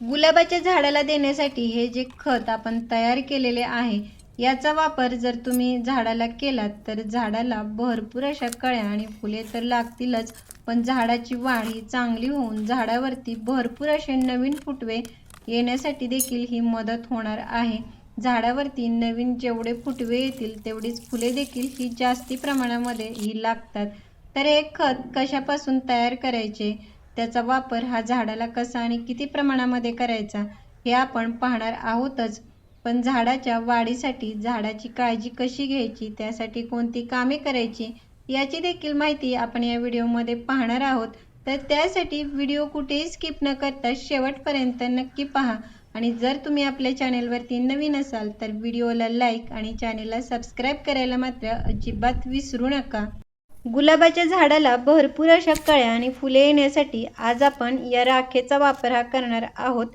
गुलाबाच्या झाडाला देण्यासाठी हे जे खत आपण तयार केलेले आहे याचा वापर जर तुम्ही झाडाला केलात तर झाडाला भरपूर अशा कळ्या आणि फुले तर लागतीलच पण झाडाची वाढ ही चांगली होऊन झाडावरती भरपूर असे नवीन फुटवे येण्यासाठी देखील ही मदत होणार आहे. झाडावरती नवीन जेवढे फुटवे येतील तेवढीच फुले देखील ही जास्ती प्रमाणामध्ये ही लागतात. तर हे खत कशापासून तयार करायचे? त्याचा वापर हा झाडाला कसा आणि किती प्रमाणामध्ये करायचा हे आपण पाहणार आहोतच. पण झाडाच्या वाढीसाठी झाडाची काळजी कशी घ्यायची त्यासाठी कोणती कामे करायची याची देखील माहिती आपण या व्हिडिओमध्ये पाहणार आहोत. तर त्यासाठी व्हिडिओ कुठेही स्किप न करता शेवटपर्यंत नक्की पहा. आणि जर तुम्ही आपल्या चॅनेलवरती नवीन असाल तर व्हिडिओला लाईक आणि चॅनेलला सबस्क्राईब करायला मात्र अजिबात विसरू नका. गुलाबाच्या झाडाला भरपूर अशा कळ्या आणि फुले येण्यासाठी आज आपण या राखेचा वापर हा करणार आहोत.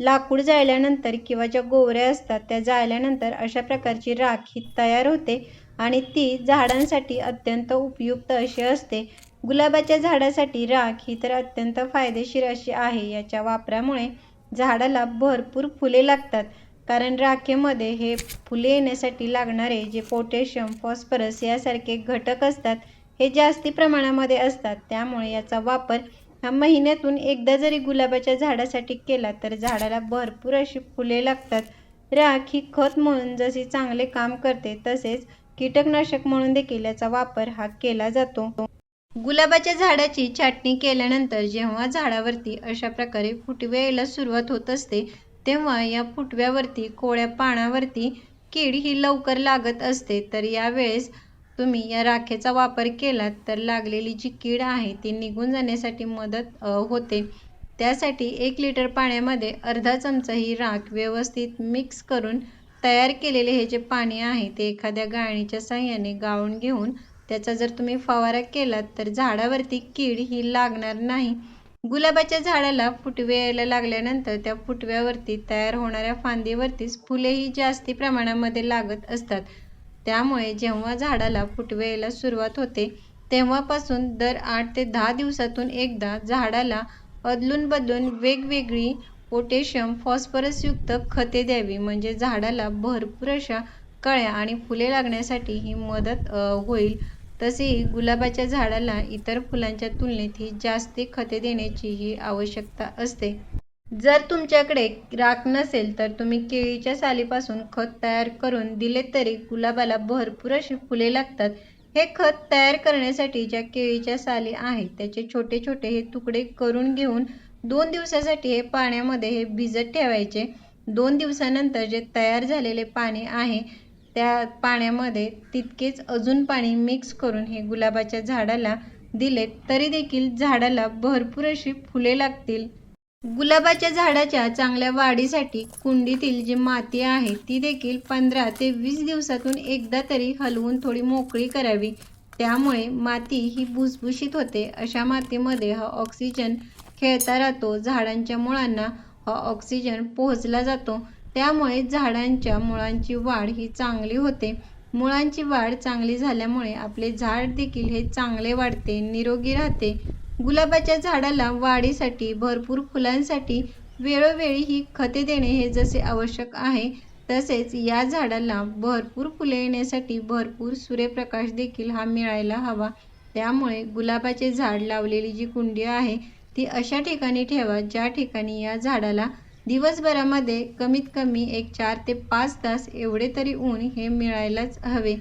लाकूड जाळल्यानंतर किंवा ज्या गोवऱ्या असतात त्या जाळल्यानंतर अशा प्रकारची राख ही तयार होते आणि ती झाडांसाठी अत्यंत उपयुक्त अशी असते. गुलाबाच्या झाडासाठी राख ही तर अत्यंत फायदेशीर अशी आहे. याच्या वापरामुळे झाडाला भरपूर फुले लागतात. कारण राखेमध्ये हे फुले येण्यासाठी लागणारे जे पोटॅशियम फॉस्फरस यासारखे घटक असतात हे जास्ती प्रमाणामध्ये असतात. त्यामुळे याचा वापर हा महिन्यातून एकदा जरी गुलाबाच्या झाडासाठी केला तर झाडाला भरपूर अशी फुले लागतात. राख ही खत म्हणून जसे चांगले काम करते तसेच कीटकनाशक म्हणून देखील याचा वापर हा केला जातो. गुलाबाच्या झाडाची छाटणी केल्यानंतर जेव्हा झाडावरती अशा प्रकारे फुटव्या यायला सुरुवात होत असते तेव्हा या फुटव्यावरती कोळ्या पानावरती कीड ही लवकर लागत असते. तर यावेळेस तुम्ही या राखेचा वापर केलात तर लागलेली जी कीड आहे ती निघून जाण्यासाठी मदत होते. त्यासाठी एक लिटर पाण्यामध्ये अर्धा चमचा ही राख व्यवस्थित मिक्स करून तयार केलेले हे जे पाणी आहे ते एखाद्या गाळणीच्या साह्याने गाळून घेऊन त्याचा जर तुम्ही फवारा केलात तर झाडावरती कीड ही लागणार नाही. गुलाबाच्या झाडाला फुटवे यायला लागल्यानंतर त्या फुटव्यावरती तयार होणाऱ्या फांदीवरतीच फुलेही जास्ती प्रमाणामध्ये लागत असतात. त्यामुळे जेव्हा झाडाला फुटवेला सुरुवात होते तेव्हापासून दर आठ ते दहा दिवसातून एकदा झाडाला अदलून बदलून वेगवेगळी पोटॅशियम फॉस्फरसयुक्त खते द्यावी. म्हणजे झाडाला भरपूर अशा कळ्या आणि फुले लागण्यासाठी ही मदत होईल. तसेही गुलाबाच्या झाडाला इतर फुलांच्या तुलनेत ही जास्ती खते देण्याची ही आवश्यकता असते. जर तुमच्याकडे राख नसेल तर तुम्ही केळीच्या सालीपासून खत तयार करून दिले तरी गुलाबाला भरपूर अशी फुले लागतात. हे खत तयार करण्यासाठी ज्या केळीच्या साली आहेत त्याचे छोटे छोटे हे तुकडे करून घेऊन दोन दिवसासाठी हे पाण्यामध्ये हे भिजत ठेवायचे. दोन दिवसानंतर जे तयार झालेले पाणी आहे त्या पाण्यामध्ये तितकेच अजून पाणी मिक्स करून हे गुलाबाच्या झाडाला दिले तरी देखील झाडाला भरपूर अशी फुले लागतील. गुलाबाच्या झाडाच्या चांगल्या वाढीसाठी कुंडीतील जी माती आहे ती देखील पंधरा ते वीस दिवसातून एकदा तरी हलवून थोडी मोकळी करावी. त्यामुळे माती ही भुसभुशीत होते. अशा मातीमध्ये हा ऑक्सिजन खेळता राहतो. झाडांच्या मुळांना हा ऑक्सिजन पोहोचला जातो. त्यामुळे झाडांच्या मुळांची वाढ ही चांगली होते. मुळांची वाढ चांगली झाल्यामुळे आपले झाड देखील हे चांगले वाढते निरोगी राहते. गुलाबाच्या झाडाला वाढीसाठी भरपूर फुलांसाठी वेळोवेळी ही खते देणे हे जसे आवश्यक आहे तसेच या झाडाला भरपूर फुले येण्यासाठी भरपूर सूर्यप्रकाश देखील हा मिळायला हवा. त्यामुळे गुलाबाचे झाड लावलेली जी कुंडी आहे ती अशा ठिकाणी ठेवा ज्या ठिकाणी या झाडाला दिवसभरामध्ये कमीत कमी एक चार ते पाच तास एवढे तरी ऊन हे मिळायलाच हवे.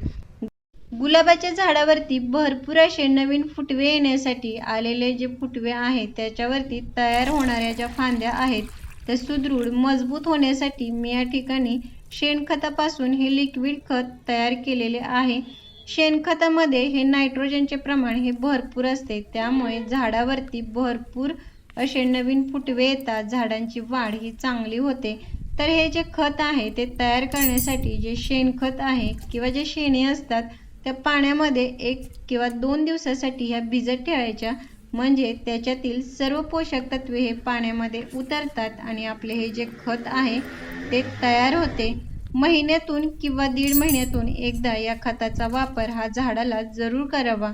गुलाबाच्या झाडावरती भरपूर असे नवीन फुटवे येण्यासाठी आलेले जे फुटवे आहेत त्याच्यावरती तयार होणाऱ्या ज्या फांद्या आहेत त्या सुदृढ मजबूत होण्यासाठी मी या ठिकाणी शेणखतापासून हे लिक्विड खत तयार केलेले आहे. शेणखतामध्ये हे नायट्रोजनचे प्रमाण हे भरपूर असते त्यामुळे झाडावरती भरपूर असे नवीन फुटवे येतात झाडांची वाढ ही चांगली होते. तर हे जे खत आहे ते तयार करण्यासाठी जे शेणखत आहे किंवा जे शेणी असतात त्या पाण्यामध्ये एक किंवा दोन दिवसासाठी ह्या भिजत ठेवायच्या. म्हणजे त्याच्यातील सर्व पोषक तत्वे हे पाण्यामध्ये उतरतात आणि आपले हे जे खत आहे ते तयार होते. महिन्यातून किंवा दीड महिन्यातून एकदा या खताचा वापर हा झाडाला जरूर करावा.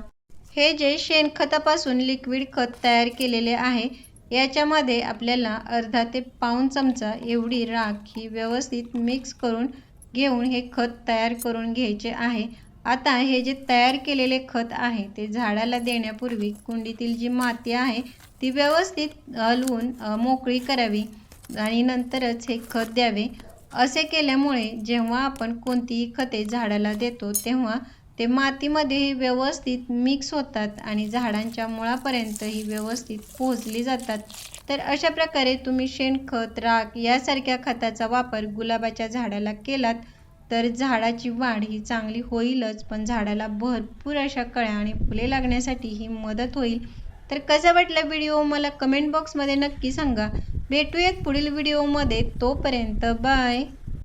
हे जे शेणखतापासून लिक्विड खत तयार केलेले आहे याच्यामध्ये आपल्याला अर्धा ते पाऊण चमचा एवढी राख ही व्यवस्थित मिक्स करून घेऊन हे खत तयार करून घ्यायचे आहे. आता हे जे तयार केलेले खत आहे ते झाडाला देण्यापूर्वी कुंडीतील जी माती आहे ती व्यवस्थित हलवून मोकळी करावी आणि नंतरच हे खत द्यावे. असे केल्यामुळे जेव्हा आपण कोणतीही खते झाडाला देतो तेव्हा ते मातीमध्येही व्यवस्थित मिक्स होतात आणि झाडांच्या मुळापर्यंतही व्यवस्थित पोहोचली जातात. तर अशा प्रकारे तुम्ही शेणखत राख यासारख्या खताचा वापर गुलाबाच्या झाडाला केलात तर झाडाची वाढ ही चांगली होईलच पण झाडाला भरपूर अशा कळ्या आणि फुले लागण्यासाठी ही मदत होईल. तर कसा वाटला व्हिडिओ? मला कमेंट बॉक्समध्ये नक्की सांगा. भेटूयात पुढील व्हिडिओमध्ये. तोपर्यंत बाय.